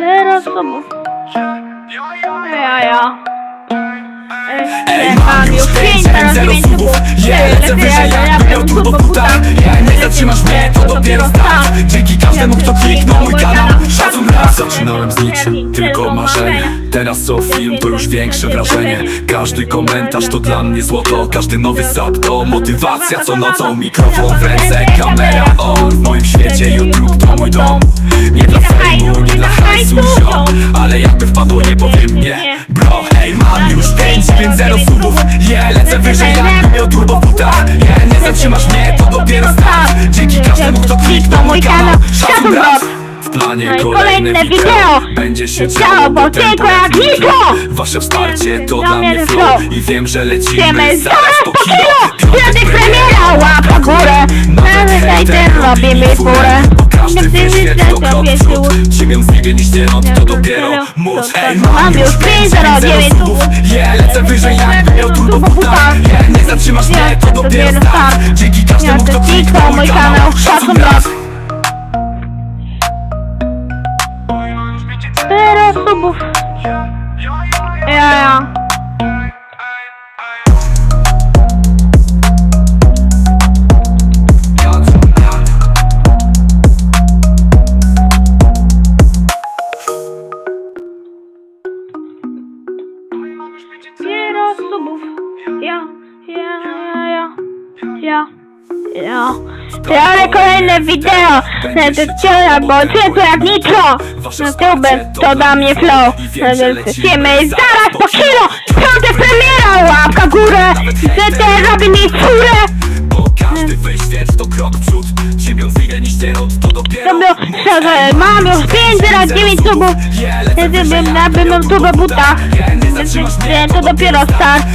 Teraz sobą. Ja, ja. Ej, mam już 5, teraz 9 subów Yeah, lecę wyżej jak miał turbo puta Yeah, nie zatrzymasz mnie, to dopiero start. Dzięki każdemu, kto kliknął mój kanał Szacun raz Zaczynałem z niczym, tylko marzenie. Teraz co film, to już większe wrażenie. Każdy komentarz to dla mnie złoto. Każdy nowy sub to motywacja Co nocą mikrofon w ręce, kamera on lecę wyżej jak miał turbo puta Yeah, nie zatrzymasz mnie, to dopiero start. Dzięki każdemu, kto kliknął mój kanał. Szacun raz w planie No kolejne wideo. Będzie się działo, bo tylko jak nitro. Wasze wsparcie to Dla mnie flow. I wiem, że lecimy zaraz po kilo. Piątek premiera, łapa górę. Mamy hejter, robimy furę. Bo każdy Nigdy wyświet widzę, to to krok w wiecie, przód Ziemią zbiegnie ścierąt, to dopiero móc Ej, mam już 5, 0, 9 subów. Yeah, lecę wyżej jak miał turbo puta Yeah, nie zatrzymasz mnie, to dopiero start. Dzięki każdemu, kto kliknął mój kanał. Szacun raz Teraz subów. Ja, ja. Ale kolejne wideo Edycja, bo ciepło jak nitro. Na tubę to da mnie flow. Lecimy zaraz po kilo. Piątek premiera, łapka górę. ZT robi mi furę Bo każdy wyświet to krok przód. Ścierąt, to dopiero mam już 5 teraz 9 subów. Gdybym nabym tubę buta. To dopiero start.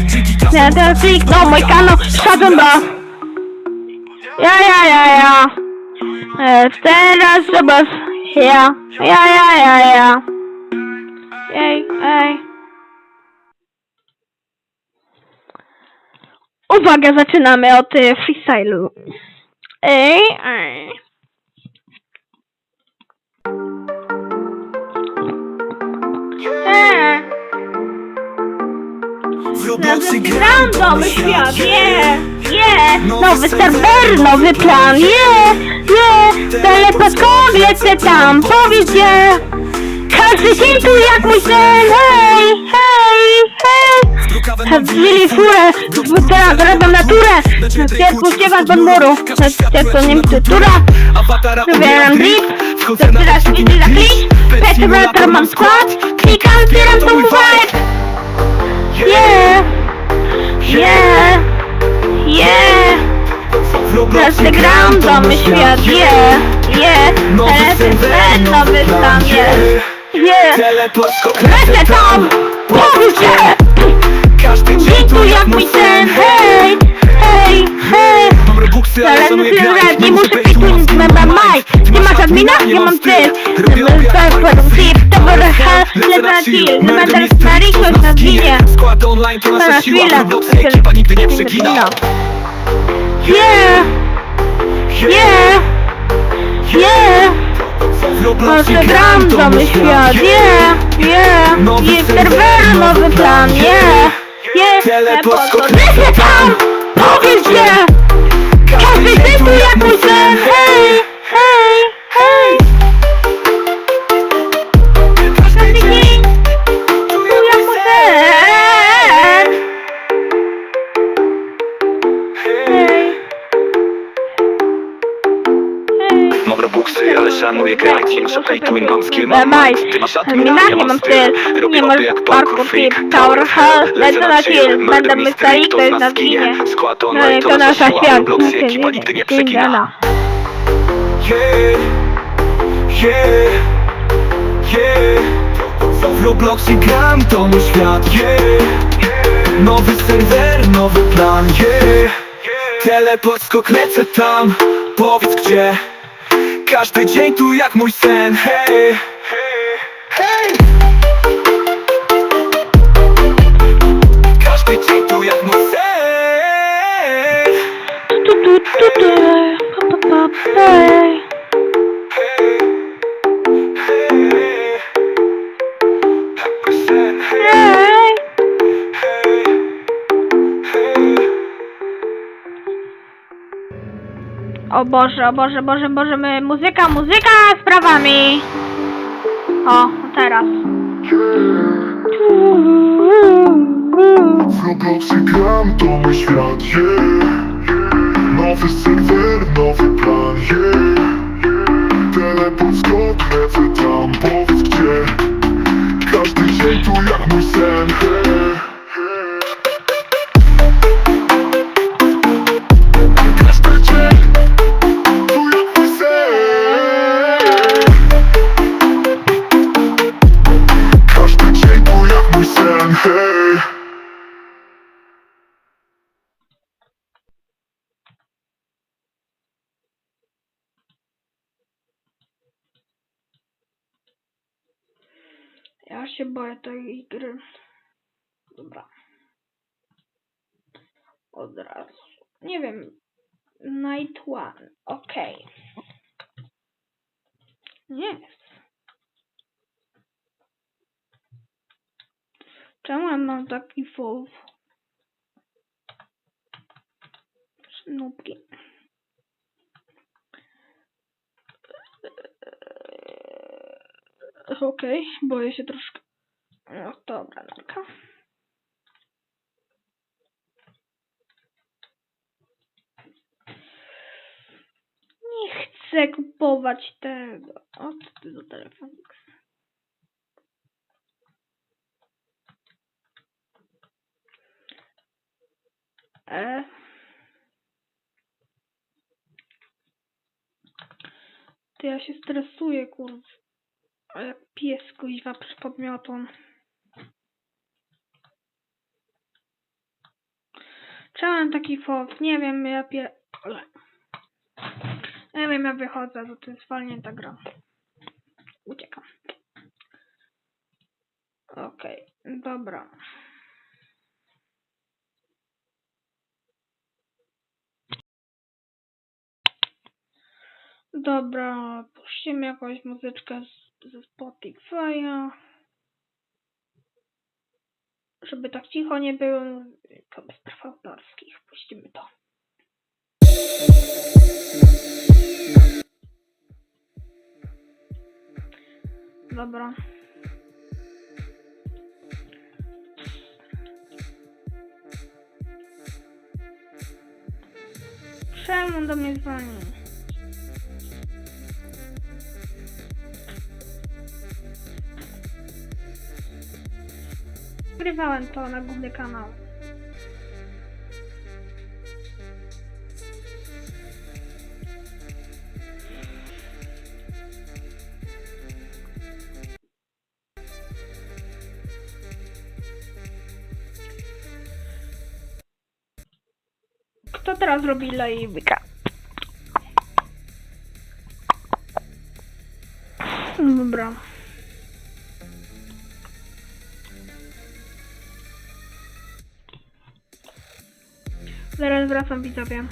teraz kliknął mój kanał Szacun do Ja, ja, ja, ja. E, Teraz zobacz. Ja, ja, ja, ja, ja. Ej, ej. Uwaga, zaczynamy od y, freestylu. Ej, ej Robloxie Gram nowy świat, je, je, nowy serwer, nowy plan, je, je, telepakowie lecę tam, powiedz gdzie, każdy dzień tu jak mój sen, hej, hej, hej, Zwili furę, teraz robią naturę, na światło śpiewać pod muru, światło Niemcy tura, wybieram drip, to teraz widzę za klik, petrometer mam skład, klikam, zbieram tą vibe, yeah. Każdy gram, domy świat, yeah, yeah LSS, nowy stan, yeah, yeah Lecę tam, się Każdy Dzień tu jak mój sen, hej, hej, hej. Mam robuxy, ale grać, nie muszę pić, nie mam maj Nie masz admina, nie mam ty Tip, to wyracha, chill Nie ma teraz na rikos na zginie Skład online to nasza siła Robloxie ekipa nigdy nie przegina. Yeah, yeah, yeah. Proszę gram, domy świat, yeah, yeah. Jest serwer, nowy plan, yeah, yeah. Lecę tam, powiedz gdzie Każdy tu jak mój sen, hej, szanuję grać Nie masz play to win, mam skill, mam mind Ty masz admina, nie mam styl Robię obie jak parkour, freak tower hall. Lecę na chill, będę mystery, to jest na zginie Skład No online i to nasza siła Robloxie ekipa nigdy nie przegina Yeah, yeah, yeah W Robloxie gram, to mój świat, yeah. Nowy serwer, nowy plan, yeah. Teleport, skok, lecę tam, powiedz gdzie Każdy dzień tu jak mój sen, hej Hej Każdy dzień tu jak mój sen O Boże, o Boże, Boże, Boże, my, muzyka, muzyka z prawami. O, teraz. Robloxie gram, to mój świat, yeah Nowy serwer, nowy plan, yeah Teleport skąd lecę tam, powiedz gdzie Każdy dzień tu jak mój sen, hey, Ja się boję tej gry. Dobra. Od razu. Nie wiem. Night One. Okej. Nie. Czemu ja mam taki full? Snupki. Okej, boję się troszkę. No dobra, narka. Nie chcę kupować tego. O, co ty za telefon? E. Ty ja się stresuję, kurde. A jak pies kuźwa przed podmiotą. Czemu mam taki fok? Nie wiem, ja pie... ale- Nie wiem, ja wychodzę, bo to jest walnięta gra. Uciekam. Okej, dobra. Dobra, puścimy jakąś muzyczkę z, ze Spotify'a. Żeby tak cicho nie było, to bez praw autorskich. Puścimy to. Dobra. Czemu do mnie dzwoni? Nagrywałem to na główny kanał. Kto teraz robi live'ika? Dobra. Zaraz wracam widzowie.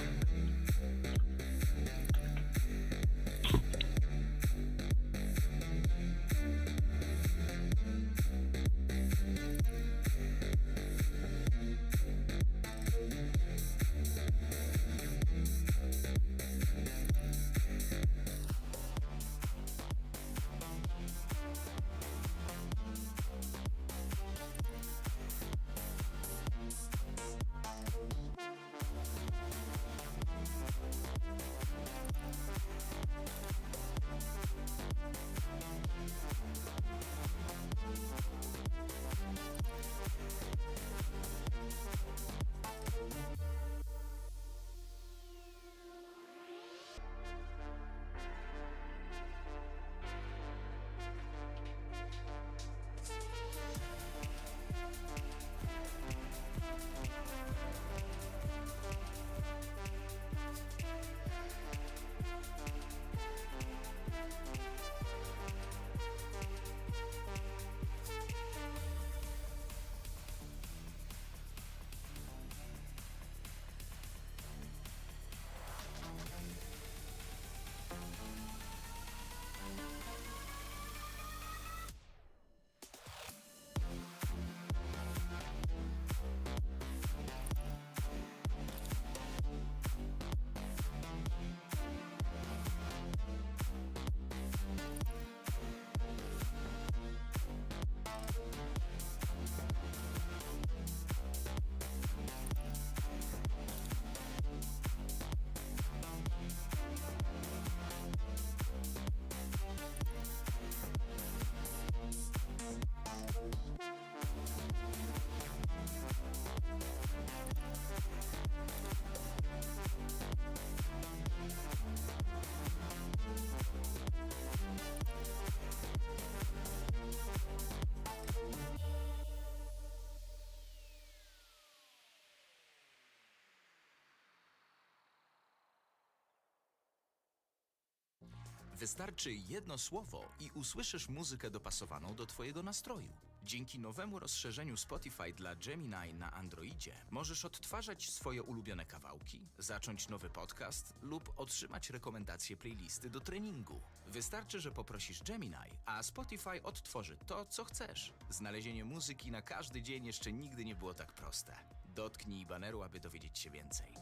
Wystarczy jedno słowo i usłyszysz muzykę dopasowaną do Twojego nastroju. Dzięki nowemu rozszerzeniu Spotify dla Gemini na Androidzie możesz odtwarzać swoje ulubione kawałki, zacząć nowy podcast lub otrzymać rekomendacje playlisty do treningu. Wystarczy, że poprosisz Gemini, a Spotify odtworzy to, co chcesz. Znalezienie muzyki na każdy dzień jeszcze nigdy nie było tak proste. Dotknij baneru, aby dowiedzieć się więcej.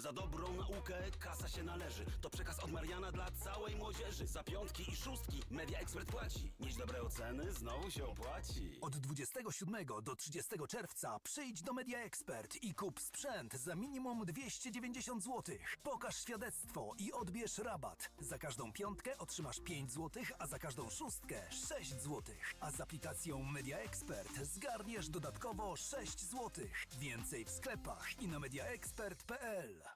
Za dobrą naukę kasa się należy. To przekaz od Mariana dla całej młodzieży. Za piątki i szóstki Media Expert płaci. Mieć dobre oceny znowu się opłaci. Od 27 do 30 czerwca przyjdź do Media Expert i kup sprzęt za minimum 290 zł. Pokaż świadectwo i odbierz rabat. Za każdą piątkę otrzymasz 5 zł, a za każdą szóstkę 6 zł. A z aplikacją Media Expert zgarniesz dodatkowo 6 zł. Więcej w sklepach i na mediaexpert.pl.